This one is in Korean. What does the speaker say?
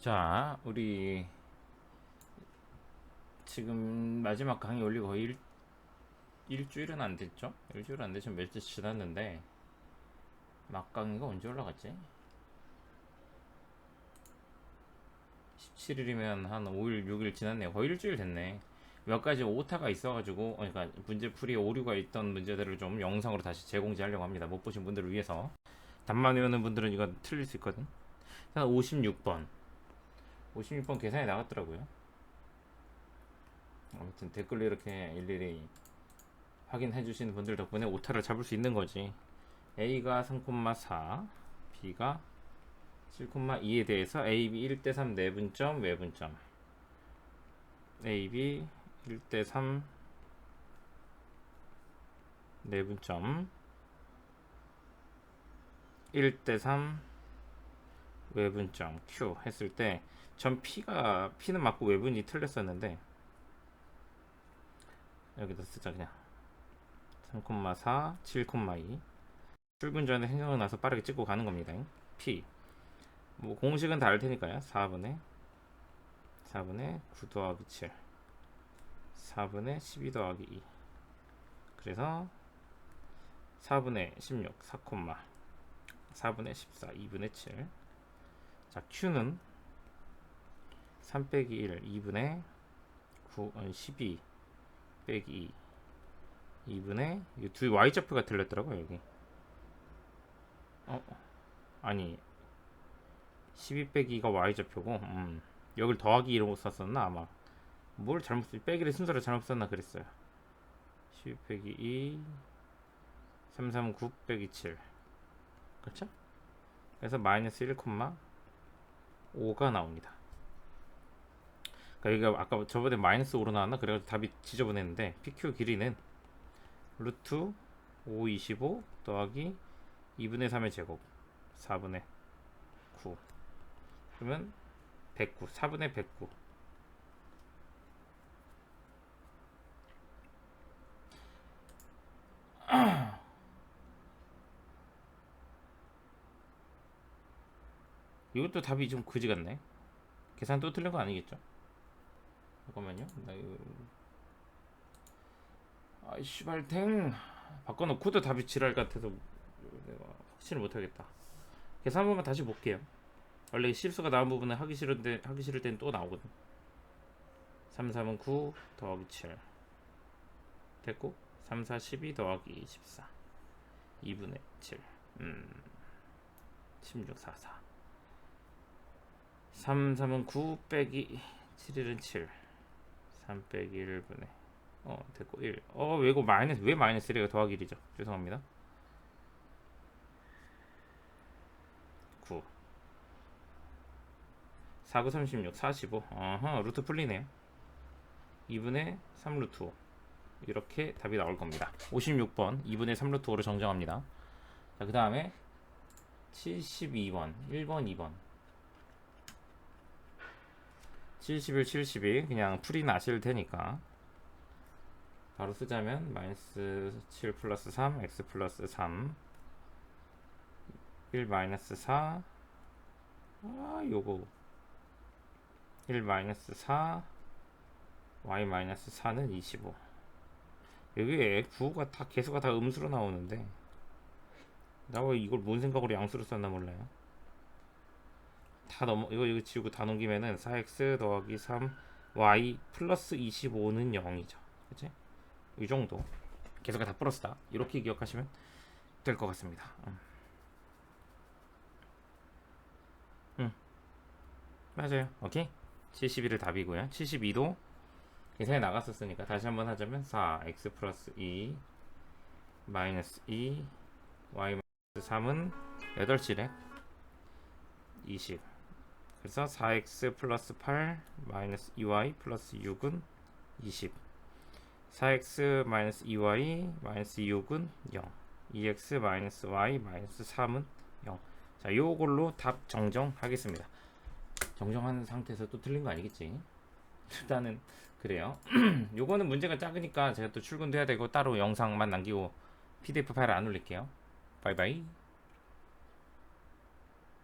자, 우리 지금 마지막 강의 올리고 거의 일, 일주일은 안 됐죠? 일주일 안 되죠? 며칠 지났는데 막 강의가 언제 올라갔지? 17일이면 한 5일, 6일 지났네요. 거의 일주일 됐네. 몇 가지 오타가 있어가지고, 어, 그러니까 문제 풀이에 오류가 있던 문제들을 좀 영상으로 다시 재공지하려고 합니다. 못 보신 분들을 위해서. 답만 외우는 분들은 이건 틀릴 수 있거든. 한 56번. 56번 계산이 나갔더라고요. 아무튼 댓글로 이렇게 일일이 확인해 주시는 분들 덕분에 오타를 잡을 수 있는 거지. A가 3,4, B가 7,2에 대해서 AB 1대3 내분점, 외분점. AB 1대3 내분점. 1대3 외분점 Q 했을 때 전 P가 P는 맞고 외분이 틀렸었는데 여기다 쓰자 그냥. 3,4 7,2 출근 전에 생각나서 빠르게 찍고 가는 겁니다. P 뭐 공식은 다 알 테니까요. 4분의 4분의 9 더하기 7 4분의 12 더하기 2 그래서 4분의 16 4, 4분의 14 2분의 7 자, Q는 3 빼기 1, 2분의 9, 아니 12 빼기 2, 2분의 두 Y좌표가 틀렸더라고요, 여기. 어, 아니 12 빼기가 Y좌표고, 음, 여길 더하기 이러고 썼었나 아마. 뭘 잘못 썼, 빼기를 순서를 잘못 썼나 그랬어요. 12 빼기 2, 3, 3, 9 빼기 7. 그렇죠? 그래서 마이너스 1, 5가 나옵니다. 그러니까 여기가 아까 저번에 마이너스 5로 나왔나? 그래가지고 답이 지저분했는데 PQ 길이는 루트 5, 25 더하기 2분의 3의 제곱 4분의 9 그러면 109 4분의 109 이것도 답이 좀 그지 같네. 계산 또 틀린 거 아니겠죠? 잠깐만요. 나 이거 아이 씨발 탱 바꿔놓고도 답이 지랄 같아서 내가 확신을 못하겠다. 계산 한 번만 다시 볼게요. 원래 실수가 나온 부분은 하기 싫은데 하기 싫을 땐 또 나오거든. 3, 3은 9 더하기 7 됐고 3, 4, 12 더하기 24 2분의 7 음, 16, 4, 4 3, 3은 9 빼기 7일은 7 3 빼기 1분의 어 됐고 1 어, 왜 이거 마이너스 왜 마이너스 1이가 더하기 1이죠? 죄송합니다. 9 4, 9, 36 45 어허 루트 풀리네요 2분의 3 루트 5 이렇게 답이 나올 겁니다. 56번 2분의 3 루트 5로 정정합니다. 그 다음에 72번 1번 2번 71, 72 그냥 풀이 나실 테니까. 바로 쓰자면 마이너스 7 플러스 3 x 플러스 3 1 마이너스 4 아, 요거. 1 마이너스 4 y 마이너스 4는 25 여기에 구호가 다 개수가 다 음수로 나오는데. 나 왜 이걸 뭔 생각으로 양수로 썼나 몰라요 다 넘어 이거 이거 지우고 다 넘기면은 4x 더하기 3 y 플러스 25는 0이죠. 그치? 이 정도. 계속가 다 플러스다. 이렇게 기억하시면 될 것 같습니다. 음. 음. 맞아요. 오케이. 71을 답이고요. 72도 계산이 나갔었으니까 다시 한번 하자면 4 x 플러스 2 마이너스 2 y 마이너스 3은 8시래 20 그래서 4x 플러스 8 마이너스 2y 플러스 6은 20 4x 마이너스 2y 마이너스 6은 0 2x 마이너스 y 마이너스 3은 0 자, 요걸로 답 정정하겠습니다. 정정한 상태에서 또 틀린 거 아니겠지? 일단은 그래요. 요거는 문제가 작으니까 제가 또 출근도 해야 되고 따로 영상만 남기고 PDF 파일 안 올릴게요. 바이바이.